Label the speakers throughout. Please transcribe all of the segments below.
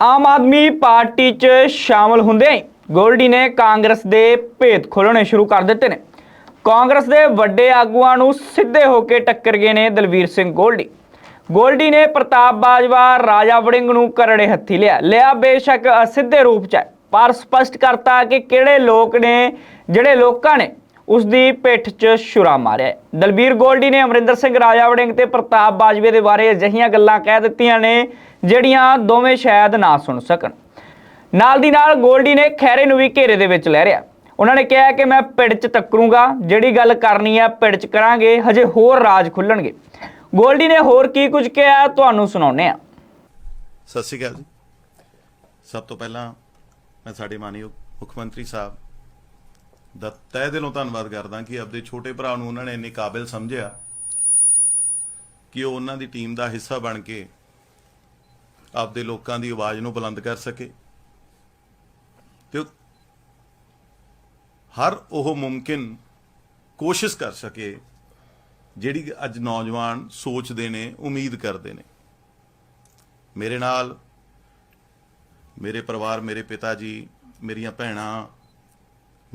Speaker 1: Aam Aadmi party 'ਚ ਸ਼ਾਮਲ ਹੁੰਦਿਆਂ ਹੀ ਗੋਲਡੀ ਨੇ ਕਾਂਗਰਸ ਦੇ ਭੇਤ ਖੋਲਣੇ ਸ਼ੁਰੂ ਕਰ ਦਿੱਤੇ ਨੇ। ਕਾਂਗਰਸ ਦੇ ਵੱਡੇ ਆਗੂਆਂ ਨੂੰ ਸਿੱਧੇ ਹੋ ਕੇ ਟੱਕਰ ਗਏ ਨੇ ਦਲਵੀਰ ਸਿੰਘ ਗੋਲਡੀ। ਗੋਲਡੀ ਨੇ ਪ੍ਰਤਾਪ ਬਾਜਵਾ ਰਾਜਾ ਵੜਿੰਗ ਨੂੰ ਕਰੜੇ ਹੱਥੀ ਲਿਆ। ਲਿਆ ਬੇਸ਼ੱਕ ਅਸਿੱਧੇ ਰੂਪ 'ਚ ਹੈ, ਪਰ ਸਪਸ਼ਟ ਕਰਤਾ ਕਿ ਕਿਹੜੇ ਲੋਕ ਨੇ ਜਿਹੜੇ ਲੋਕਾਂ ਨੇ ਉਸ ਦੀ ਪਿੱਠ 'ਚ ਛੁਰਾ ਮਾਰਿਆ ਦਲਬੀਰ ਗੋਲਡੀ ਨੇ ਅਮਰਿੰਦਰ ਸਿੰਘ ਰਾਜਾ ਵੜਿੰਗ ਤੇ ਪ੍ਰਤਾਪ ਬਾਜਵੇ ਦੇ ਬਾਰੇ ਅਜਿਹੀਆਂ ਗੱਲਾਂ ਕਹਿ ਦਿੱਤੀਆਂ ਨੇ, ਜਿਹੜੀਆਂ ਦੋਵੇਂ ਸ਼ਾਇਦ ਨਾ ਸੁਣ ਸਕਣ। ਨਾਲ ਦੀ ਨਾਲ ਗੋਲਡੀ ਨੇ ਖੈਰੇ ਨੂੰ ਵੀ ਘੇਰੇ ਦੇ ਵਿੱਚ ਲੈ ਰਿਆ ਉਹਨਾਂ ਨੇ ਕਿਹਾ ਕਿ ਮੈਂ ਪਿੜ 'ਚ ਟੱਕਰੂੰਗਾ ਜਿਹੜੀ ਗੱਲ ਕਰਨੀ ਹੈ ਪਿੜ 'ਚ ਕਰਾਂਗੇ, ਹਜੇ ਹੋਰ ਰਾਜ ਖੁੱਲਣਗੇ। ਗੋਲਡੀ ਨੇ ਹੋਰ ਕੀ ਕੁਝ ਕਿਹਾ, ਤੁਹਾਨੂੰ ਸੁਣਾਉਂਦੇ ਆ
Speaker 2: ਸਤਿ ਸ਼੍ਰੀ ਅਕਾਲ ਜੀ। ਸਭ ਤੋਂ ਪਹਿਲਾਂ ਮੈਂ ਸਾਡੇ ਮਾਨਯੋਗ ਮੁੱਖ ਮੰਤਰੀ ਸਾਹਿਬ ਦਾ ਤਹਿ ਦਿਲੋਂ ਧੰਨਵਾਦ ਕਰਦਾ ਕਿ ਆਪਦੇ ਛੋਟੇ ਭਰਾ ਨੂੰ ਉਹਨਾਂ ਨੇ ਇੰਨੇ ਕਾਬਿਲ ਸਮਝਿਆ ਕਿ ਉਹ ਉਹਨਾਂ ਦੀ ਟੀਮ ਦਾ ਹਿੱਸਾ ਬਣ ਕੇ ਆਪਦੇ ਲੋਕਾਂ ਦੀ ਆਵਾਜ਼ ਨੂੰ ਬੁਲੰਦ ਕਰ ਸਕੇ। ਤੇ ਹਰ ਉਹ ਮੁਮਕਿਨ ਕੋਸ਼ਿਸ਼ ਕਰ ਸਕੇ ਜਿਹੜੀ ਅੱਜ ਨੌਜਵਾਨ ਸੋਚਦੇ ਨੇ, ਉਮੀਦ ਕਰਦੇ ਨੇ। ਮੇਰੇ ਨਾਲ ਮੇਰੇ ਪਰਿਵਾਰ, ਮੇਰੇ ਪਿਤਾ ਜੀ, ਮੇਰੀਆਂ ਭੈਣਾਂ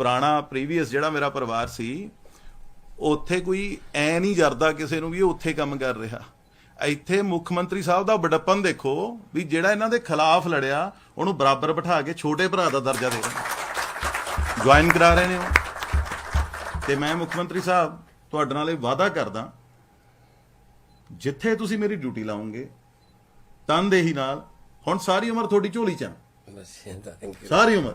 Speaker 2: ਪੁਰਾਣਾ ਪ੍ਰੀਵੀਅਸ ਜਿਹੜਾ ਮੇਰਾ ਪਰਿਵਾਰ ਸੀ ਉੱਥੇ ਕੋਈ ਐ ਨਹੀਂ ਜਰਦਾ ਕਿਸੇ ਨੂੰ ਵੀ ਉੱਥੇ ਕੰਮ ਕਰ ਰਿਹਾ। ਇੱਥੇ ਮੁੱਖ ਮੰਤਰੀ ਸਾਹਿਬ ਦਾ ਬੜਪਨ ਦੇਖੋ ਵੀ ਜਿਹੜਾ ਇਹਨਾਂ ਦੇ ਖਿਲਾਫ ਲੜਿਆ ਉਹਨੂੰ ਬਰਾਬਰ ਬਿਠਾ ਕੇ ਛੋਟੇ ਭਰਾ ਦਾ ਦਰਜਾ ਦੇ ਰਹੇ ਜੁਆਇਨ ਕਰਾ ਰਹੇ ਨੇ ਉਹ। ਤੇ ਮੈਂ ਮੁੱਖ ਮੰਤਰੀ ਸਾਹਿਬ ਤੁਹਾਡੇ ਨਾਲ ਇਹ ਵਾਅਦਾ ਕਰਦਾ ਜਿੱਥੇ ਤੁਸੀਂ ਮੇਰੀ ਡਿਊਟੀ ਲਾਉਂਗੇ ਤਨਦੇਹੀ ਨਾਲ ਹੁਣ ਸਾਰੀ ਉਮਰ ਤੁਹਾਡੀ ਝੋਲੀ ਚ ਆ।
Speaker 3: ਬਸ ਇਹਦਾ ਥੈਂਕ ਯੂ
Speaker 2: ਸਾਰੀ ਉਮਰ।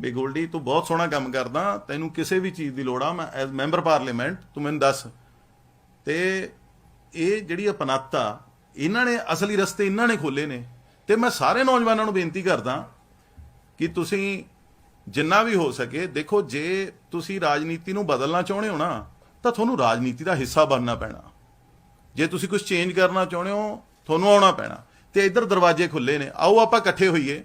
Speaker 2: ਵੀ ਗੋਲਡੀ, ਤੂੰ ਬਹੁਤ ਸੋਹਣਾ ਕੰਮ ਕਰਦਾ, ਤੈਨੂੰ ਕਿਸੇ ਵੀ ਚੀਜ਼ ਦੀ ਲੋੜ ਆ, ਮੈਂ ਐਜ਼ ਮੈਂਬਰ ਪਾਰਲੀਮੈਂਟ ਤੂੰ ਮੈਨੂੰ ਦੱਸ। ਤੇ ਇਹ ਜਿਹੜੀ ਅਪਨੱਤਾ, ਇਹਨਾਂ ਨੇ ਅਸਲੀ ਰਸਤੇ ਇਹਨਾਂ ਨੇ ਖੋਲੇ ਨੇ। ਤੇ ਮੈਂ ਸਾਰੇ ਨੌਜਵਾਨਾਂ ਨੂੰ ਬੇਨਤੀ ਕਰਦਾ ਕਿ ਤੁਸੀਂ ਜਿੰਨਾ ਵੀ ਹੋ ਸਕੇ, ਦੇਖੋ ਜੇ ਤੁਸੀਂ ਰਾਜਨੀਤੀ ਨੂੰ ਬਦਲਣਾ ਚਾਹੁੰਦੇ ਹੋ ਨਾ, ਤਾਂ ਤੁਹਾਨੂੰ ਰਾਜਨੀਤੀ ਦਾ ਹਿੱਸਾ ਬਣਨਾ ਪੈਣਾ। ਜੇ ਤੁਸੀਂ ਕੁਝ ਚੇਂਜ ਕਰਨਾ ਚਾਹੁੰਦੇ ਹੋ, ਤੁਹਾਨੂੰ ਆਉਣਾ ਪੈਣਾ। ਤੇ ਇੱਧਰ ਦਰਵਾਜ਼ੇ ਖੁੱਲੇ ਨੇ। ਆਓ ਆਪਾਂ ਇਕੱਠੇ ਹੋਈਏ।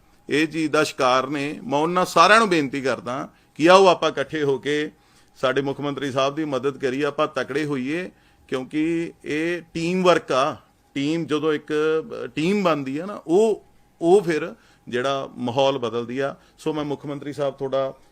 Speaker 2: ਇਹ ਚੀਜ਼ ਦਾ ਸ਼ਿਕਾਰ ਨੇ, ਮੈਂ ਉਹਨਾਂ ਸਾਰਿਆਂ ਨੂੰ ਬੇਨਤੀ ਕਰਦਾ ਕਿ ਆਓ ਆਪਾਂ ਇਕੱਠੇ ਹੋ ਕੇ ਸਾਡੇ ਮੁੱਖ ਮੰਤਰੀ ਸਾਹਿਬ ਦੀ ਮਦਦ ਕਰੀਏ, ਆਪਾਂ ਤਕੜੇ ਹੋਈਏ, ਕਿਉਂਕਿ ਇਹ ਟੀਮ ਵਰਕ ਆ ਟੀਮ ਜਦੋਂ ਇੱਕ ਟੀਮ ਬਣਦੀ ਆ ਨਾ, ਉਹ ਉਹ ਫਿਰ ਜਿਹੜਾ ਮਾਹੌਲ ਬਦਲਦੀ ਆ। ਸੋ ਮੈਂ ਮੁੱਖ ਮੰਤਰੀ ਸਾਹਿਬ ਤੁਹਾਡਾ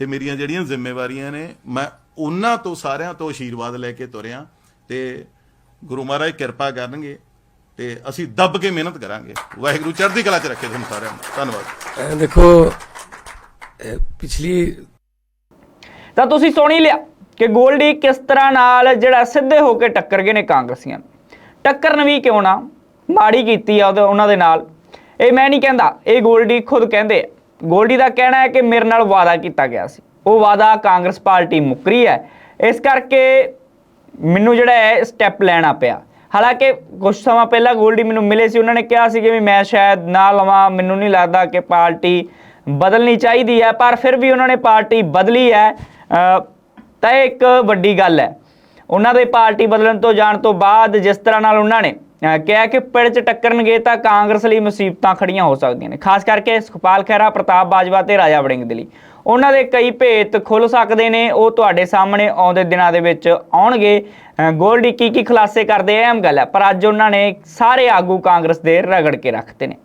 Speaker 2: ਤੇ ਮੇਰੀਆਂ ਜਿਹੜੀਆਂ ਜ਼ਿੰਮੇਵਾਰੀਆਂ ਨੇ ਮੈਂ ਉਹਨਾਂ ਤੋਂ ਸਾਰਿਆਂ ਤੋਂ ਆਸ਼ੀਰਵਾਦ ਲੈ ਕੇ ਤੁਰਿਆ ਤੇ ਗੁਰੂ ਮਹਾਰਾਜ ਕਿਰਪਾ ਕਰਨਗੇ ਤੇ ਅਸੀਂ ਦੱਬ ਕੇ ਮਿਹਨਤ ਕਰਾਂਗੇ। ਵਾਹਿਗੁਰੂ ਚੜ੍ਹਦੀ ਕਲਾ 'ਚ ਰੱਖੇ ਤੁਹਾਨੂੰ ਸਾਰਿਆਂ ਨੂੰ। ਧੰਨਵਾਦ।
Speaker 3: ਦੇਖੋ ਪਿਛਲੀ
Speaker 1: ਤਾਂ ਤੁਸੀਂ ਸੁਣ ਹੀ ਲਿਆ ਕਿ ਗੋਲਡੀ ਕਿਸ ਤਰ੍ਹਾਂ ਨਾਲ ਜਿਹੜਾ ਸਿੱਧੇ ਹੋ ਕੇ ਟੱਕਰ ਗਏ ਨੇ ਕਾਂਗਰਸੀਆਂ ਨੂੰ। ਟੱਕਰਨ ਵੀ ਕਿਉਂ ਨਾ? ਮਾੜੀ ਕੀਤੀ ਆ ਉਹਦੇ- ਉਹਨਾਂ ਦੇ ਨਾਲ। ਇਹ ਮੈਂ ਨਹੀਂ ਕਹਿੰਦਾ ਇਹ ਗੋਲਡੀ ਖੁਦ ਕਹਿੰਦੇ ਆ। ਗੋਲਡੀ ਦਾ ਕਹਿਣਾ ਹੈ ਕਿ ਮੇਰੇ ਨਾਲ ਵਾਅਦਾ ਕੀਤਾ ਗਿਆ ਸੀ। ਉਹ ਵਾਅਦਾ ਕਾਂਗਰਸ ਪਾਰਟੀ ਮੁੱਕਰੀ ਹੈ। ਇਸ ਕਰਕੇ ਮੈਨੂੰ ਜਿਹੜਾ ਹੈ ਸਟੈਪ ਲੈਣਾ ਪਿਆ। ਹਾਲਾਂਕਿ ਕੁਝ ਸਮਾਂ ਪਹਿਲਾਂ ਗੋਲਡੀ ਮੈਨੂੰ ਮਿਲੇ ਸੀ। ਉਹਨਾਂ ਨੇ ਕਿਹਾ ਸੀ ਕਿ ਵੀ ਮੈਂ ਸ਼ਾਇਦ ਨਾ ਲਵਾਂ। ਮੈਨੂੰ ਨਹੀਂ ਲੱਗਦਾ ਕਿ ਪਾਰਟੀ ਬਦਲਣੀ ਚਾਹੀਦੀ ਹੈ, ਪਰ ਫਿਰ ਵੀ ਉਹਨਾਂ ਨੇ ਪਾਰਟੀ ਬਦਲੀ ਹੈ। ਤਾਂ ਇਹ ਇੱਕ ਵੱਡੀ ਗੱਲ ਹੈ। ਉਹਨਾਂ ਦੇ ਪਾਰਟੀ ਬਦਲਣ ਤੋਂ ਜਾਣ ਤੋਂ ਬਾਅਦ ਜਿਸ ਤਰ੍ਹਾਂ ਨਾਲ ਉਹਨਾਂ ਨੇ ਕਿਹਾ ਕਿ ਪਿੜ 'ਚ ਟੱਕਰਨਗੇ ਤਾਂ ਕਾਂਗਰਸ ਲਈ ਮੁਸੀਬਤਾਂ ਖੜੀਆਂ ਹੋ ਸਕਦੀਆਂ ਨੇ। ਖਾਸ ਕਰਕੇ ਸੁਖਪਾਲ ਖਹਿਰਾ, ਪ੍ਰਤਾਪ ਬਾਜਵਾ ਤੇ ਰਾਜਾ ਵੜਿੰਗ ਦੇ ਲਈ। ਉਹਨਾਂ ਦੇ ਕਈ ਭੇਤ ਖੁੱਲ ਸਕਦੇ ਨੇ, ਉਹ ਤੁਹਾਡੇ ਸਾਹਮਣੇ ਆਉਂਦੇ ਦਿਨਾਂ ਦੇ ਵਿੱਚ ਆਉਣਗੇ। ਗੋਲਡੀ ਕੀ ਕੀ ਖੁਲਾਸੇ ਕਰਦੇ ਆ? ਅਹਿਮ ਗੱਲ ਹੈ। ਪਰ ਅੱਜ ਉਹਨਾਂ ਨੇ ਸਾਰੇ ਆਗੂ ਕਾਂਗਰਸ ਦੇ ਰਗੜ ਕੇ ਰੱਖਤੇ ਨੇ।